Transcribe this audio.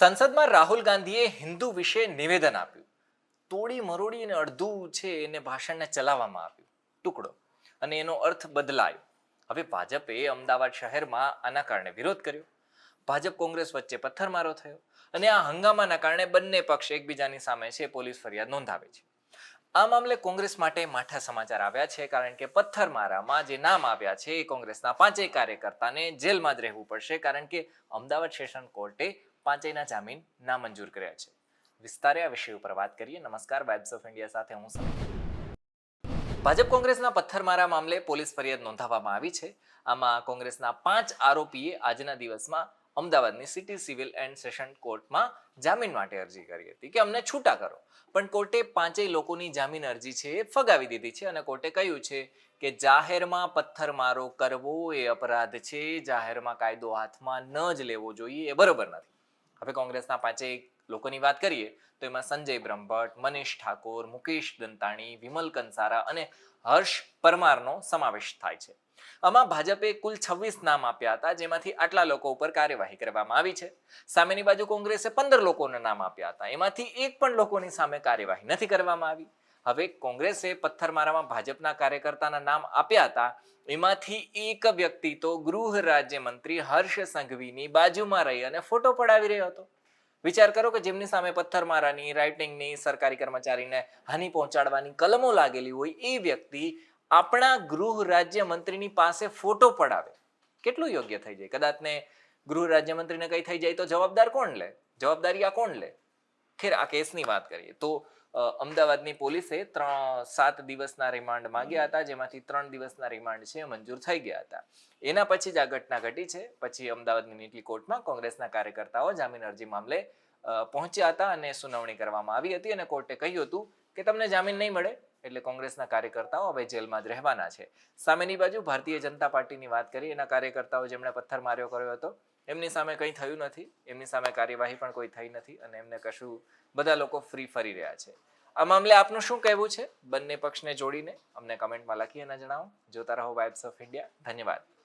સંસદમાં રાહુલ ગાંધીએ હિન્દુ વિશે નિવેદન આપ્યું. તોડી મરોડી અને અડધું છે એને ભાષણને ચલાવવામાં આવ્યું. ટુકડો. અને એનો અર્થ બદલાયો. હવે ભાજપે અમદાવાદ શહેરમાં આના કારણે વિરોધ કર્યો. ભાજપ કોંગ્રેસ વચ્ચે પથ્થરમારો થયો. અને આ હંગામાના કારણે બંને પક્ષ એકબીજાની સામે છે પોલીસ ફરિયાદ નોંધાવે છે. આ મામલે કોંગ્રેસ માટે માઠા સમાચાર આવ્યા છે કારણ કે પથ્થરમારામાં જે નામ આવ્યા છે એ કોંગ્રેસના પાંચેય કાર્યકર્તાને જેલમાં જ રહેવું પડશે કારણ કે અમદાવાદ સેશન કોર્ટે પાંચેયના જામીન નામંજૂર કર્યા છે. વિસ્તારે આ વિષય ઉપર વાત કરીએ. નમસ્કાર વાઇબ્સ ઓફ ઇન્ડિયા સાથે હું ભાજપ કોંગ્રેસના પથ્થરમારા મામલે પોલીસ ફરિયાદ નોંધાવવામાં આવી છે. આમાં કોંગ્રેસના પાંચ આરોપીએ આજના દિવસમાં અમદાવાદની સિટી સિવિલ એન્ડ સેશન કોર્ટમાં જામીન માટે અરજી કરી હતી કે અમને છૂટા કરો. પણ કોર્ટે પાંચેય લોકોની જામીન અરજી છે એ ફગાવી દીધી છે અને કોર્ટે કહ્યું છે કે જાહેરમાં પથ્થરમારો કરવો એ અપરાધ છે. જાહેરમાં કાયદો હાથમાં ન જ લેવો જોઈએ એ બરોબર નથી. હવે કોંગ્રેસના પાંચેય લોકોની વાત કરીએ, તો એમાં સંજય બ્રહ્મભટ્ટ, મનીષ ઠાકોર, મુકેશ દંતાણી, વિમલ કંસારા અને હર્ષ પરમારનો સમાવેશ થાય છે. આમાં ભાજપે કુલ છવ્વીસ નામ આપ્યા હતા, જેમાંથી આટલા લોકો ઉપર કાર્યવાહી કરવામાં આવી છે. સામેની બાજુ કોંગ્રેસે પંદર લોકોના નામ આપ્યા હતા, એમાંથી એક પણ લોકોની સામે કાર્યવાહી નથી કરવામાં આવી. હવે કોંગ્રેસે પથ્થરમારામાં ભાજપના કાર્યકર્તાના નામ આપ્યા હતા. એમાંથી એક વ્યક્તિ તો ગૃહ રાજ્યમંત્રી હર્ષ સંઘવીની બાજુમાં રહી અને ફોટો પડાવી રહ્યો હતો. વિચાર કરો કે જેમની સામે પથ્થરમારાની, રાઇટિંગની, સરકારી કર્મચારીને હાનિ પહોંચાડવાની કલમો લાગેલી હોય, એ વ્યક્તિ આપણા ગૃહ રાજ્યમંત્રીની પાસે ફોટો પડાવે. કેટલું યોગ્ય થઈ જાય? કદાચને ગૃહ રાજ્યમંત્રીને કઈ થઈ જાય તો જવાબદાર કોણ લે? જવાબદારી આ કોણ લે? ખેર આ કેસની વાત કરીએ. તો અમદાવાદની પોલીસે ત્રણ, સાત દિવસના રિમાન્ડ માંગ્યા હતા, જેમાંથી ત્રણ દિવસના રિમાન્ડ છે, મંજૂર થઈ ગયા હતા. એના પછી જ આ ઘટના ઘટી છે. પછી અમદાવાદની નીટલી કોર્ટમાં કોંગ્રેસના કાર્યકર્તાઓ જામીન અરજી મામલે પહોંચ્યા હતા અને સુનાવણી કરવામાં આવી હતી અને કોર્ટે કહ્યું હતું કે તમને જામીન નહીં મળે. એટલે કોંગ્રેસના કાર્યકર્તાઓ હવે જેલમાં જ રહેવાના છે. સામેની બાજુ ભારતીય જનતા પાર્ટીની વાત કરી એના કાર્યકર્તાઓ જેમણે પથ્થર માર્યો કર્યો હતો, એમની સામે કંઈ થયું નથી, એમની સામે કાર્યવાહી પણ કોઈ થઈ નથી અને એમને કશું બધા લોકો ફ્રી ફરી રહ્યા છે. આ મામલે આપનું શું કહેવું છે? બંને પક્ષને જોડીને અમને કમેન્ટમાં લખી અને જણાવો. જોતા રહો વાઇબ્સ ઓફ ઇન્ડિયા ધન્યવાદ.